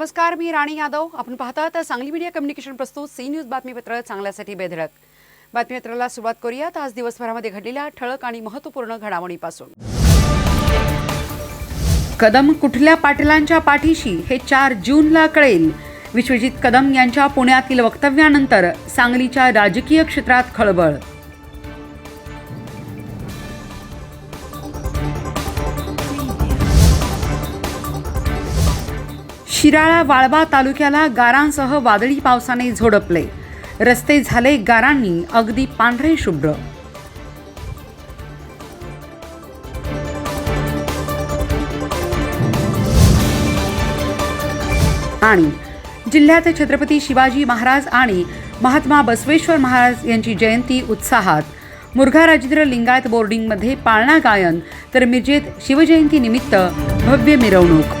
नमस्कार मी राणी यादव. आपण पाहता तर सांगली मीडिया कम्युनिकेशन प्रस्तुत सी न्यूज बातमीपत्र चांगल्यासाठी बेधडक. बातमीपत्राला सुरुवात करूयात. आज दिवसभरामध्ये घडलेल्या ठळक आणि महत्त्वपूर्ण घडामोडीपासून. कदम कुठल्या पाटलांच्या पाठीशी हे चार जूनला कळेल. विश्वजित कदम यांच्या पुण्यातील वक्तव्यानंतर सांगलीच्या राजकीय क्षेत्रात खळबळ. शिराळा वाळवा तालुक्याला गारांसह वादळी पावसाने झोडपले. रस्ते झाले गारांनी अगदी पांढरे शुभ्र. आणि जिल्ह्यात छत्रपती शिवाजी महाराज आणि महात्मा बसवेश्वर महाराज यांची जयंती उत्साहात. मुरघा राजेंद्र लिंगायत बोर्डिंगमध्ये पाळणा गायन तर मिरजेत शिवजयंती निमित्त भव्य मिरवणूक.